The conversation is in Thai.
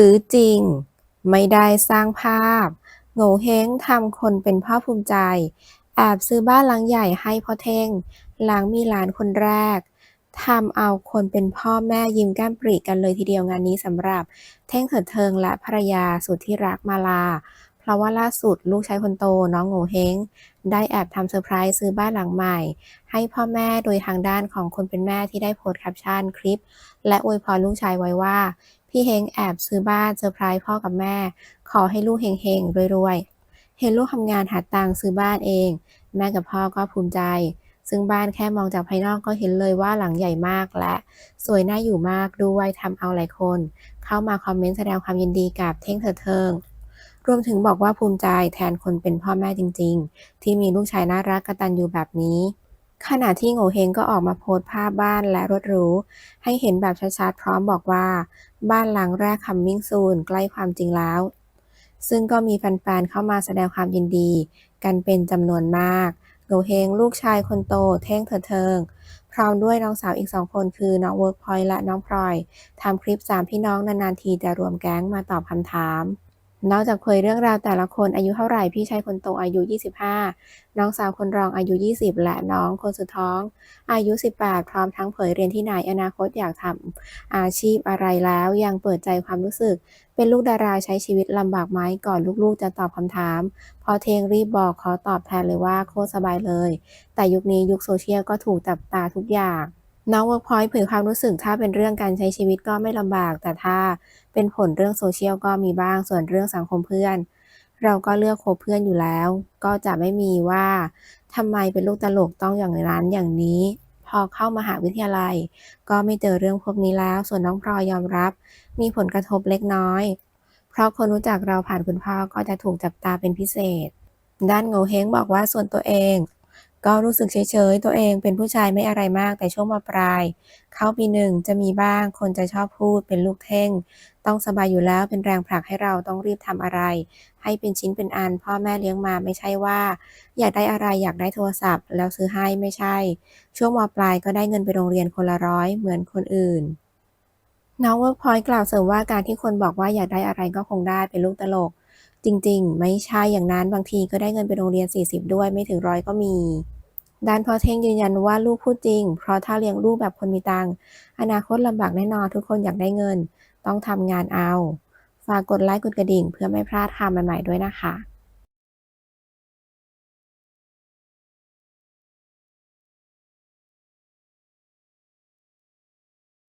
ซื้อจริง ไม่ได้สร้างภาพ โง่เฮงทำคนเป็นพ่อภูมิใจ แอบซื้อบ้านหลังใหญ่ให้พ่อเท่ง หลังมีหลานคนแรกทำเอาคนเป็นพ่อแม่ยิ้มแก้มปริกันเลยทีเดียวงานนี้สำหรับ เท่งเถิดเทิงและภรรยาสุดที่รักมาลา เพราะว่าล่าสุดลูกชายคนโตน้องโง่เฮงได้แอบทำเซอร์ไพรส์ซื้อบ้านหลังใหม่ ให้พ่อแม่โดยทางด้านของคนเป็นแม่ที่ได้โพสต์แคปชั่นคลิป และอวยพรลูกชายไว้ว่า พี่เฮงแอบซื้อบ้านเซอร์ไพรส์พ่อกับแม่ ขอให้ลูกเฮงๆรวยๆ เห็นลูกทำงานหาตังค์ซื้อบ้านเอง แม่กับพ่อก็ภูมิใจ ซึ่งบ้านแค่มองจากภายนอกก็เห็นเลยว่าหลังใหญ่มากและ สวยน่าอยู่มากด้วยทำเอาหลายคน เข้ามาคอมเมนต์แสดงความยินดีกับเท่งเถิดเทิงรวมถึงบอกว่าภูมิใจแทนคนเป็นพ่อแม่จริง ๆ ที่มีลูกชายน่ารักกตัญญูแบบนี้ ขณะที่โง่เฮงก็ออกมาโพสต์ภาพบ้านและรถหรูให้เห็นแบบชัดๆพร้อมบอกว่า บ้านหลังแรกคัมมิ่งซูนใกล้ความจริงแล้ว ซึ่งก็มีแฟนๆเข้ามาแสดงความยินดี กันเป็นจำนวนมากโงเฮงลูกชายคนโตเท่งเถิดเทิง พร้อมด้วยน้องสาวอีกสองคนคือน้องเวิร์กพอยและน้องพลอยทำคลิปสามพี่น้องนานๆทีจะรวมแก๊งมาตอบคำถาม นอกจากเผยเรื่องราวแต่ละคนอายุเท่าไหร่พี่ชายคนโตอายุ 25 น้องสาวคนรองอายุ 20 และน้องคนสุดท้อง อายุ 18 พร้อมทั้งเผยเรียนที่ไหนอนาคตอยากทำอาชีพอะไรแล้วยังเปิดใจความรู้สึก เป็นลูกดาราใช้ชีวิตลำบากไหมก่อนลูกๆจะตอบคำถาม พอเทงรีบบอกขอตอบแทนเลยว่าโคตรสบายเลย แต่ยุคนี้ยุคโซเชียลก็ถูกจับตาทุกอย่าง น้องเวิร์กพอยต์เผยความรู้สึกถ้าเป็นเรื่องการใช้ชีวิตก็ไม่ลำบาก แต่ถ้าเป็นผลเรื่องโซเชียลก็มีบ้าง ส่วนเรื่องสังคมเพื่อน เราก็เลือกคบเพื่อนอยู่แล้ว ก็จะไม่มีว่าทำไมเป็นลูกตลกต้องอย่างนั้นอย่างนี้ พอเข้ามาหาวิทยาลัย ก็ไม่เจอเรื่องพวกนี้แล้ว ส่วนน้องพลอยยอมรับ มีผลกระทบเล็กน้อย เพราะคนรู้จักเราผ่านคุณพ่อก็จะถูกจับตาเป็นพิเศษ ด้านโงเฮงบอกว่าส่วนตัวเอง ก็รู้สึกเฉยๆ ตัวเองเป็นผู้ชายไม่อะไรมากแต่ช่วงมาปลาย เข้าปีหนึ่งจะมีบ้างคนจะชอบพูดเป็นลูกเท่ง ต้องสบายอยู่แล้วเป็นแรงผลักให้เราต้องรีบทำอะไร ให้เป็นชิ้นเป็นอันพ่อแม่เลี้ยงมาไม่ใช่ว่า อยากได้อะไรอยากได้โทรศัพท์ แล้วซื้อให้ไม่ใช่ ช่วงมปลายก็ได้เงินไปโรงเรียนคนละร้อยเหมือนคนอื่นน้องเวิร์กพอยต์กล่าวเสริมว่าการที่คนบอกว่าอยากได้อะไรก็คงได้เป็นลูกตลก จริง ๆ ไม่ใช่อย่างนั้นบางทีก็ได้เงินไปโรงเรียน 40 ด้วยไม่ถึงร้อยก็มี ด้านพ่อเท่งยืนยันว่าลูกพูดจริง เพราะถ้าเลี้ยงลูกแบบคนมีตังอนาคตลำบากแน่นอนทุกคนอยากได้เงิน ต้องทำงานเอา ฝากกดไลค์กดกระดิ่ง เพื่อไม่พลาดข่าวใหม่ๆด้วยนะคะ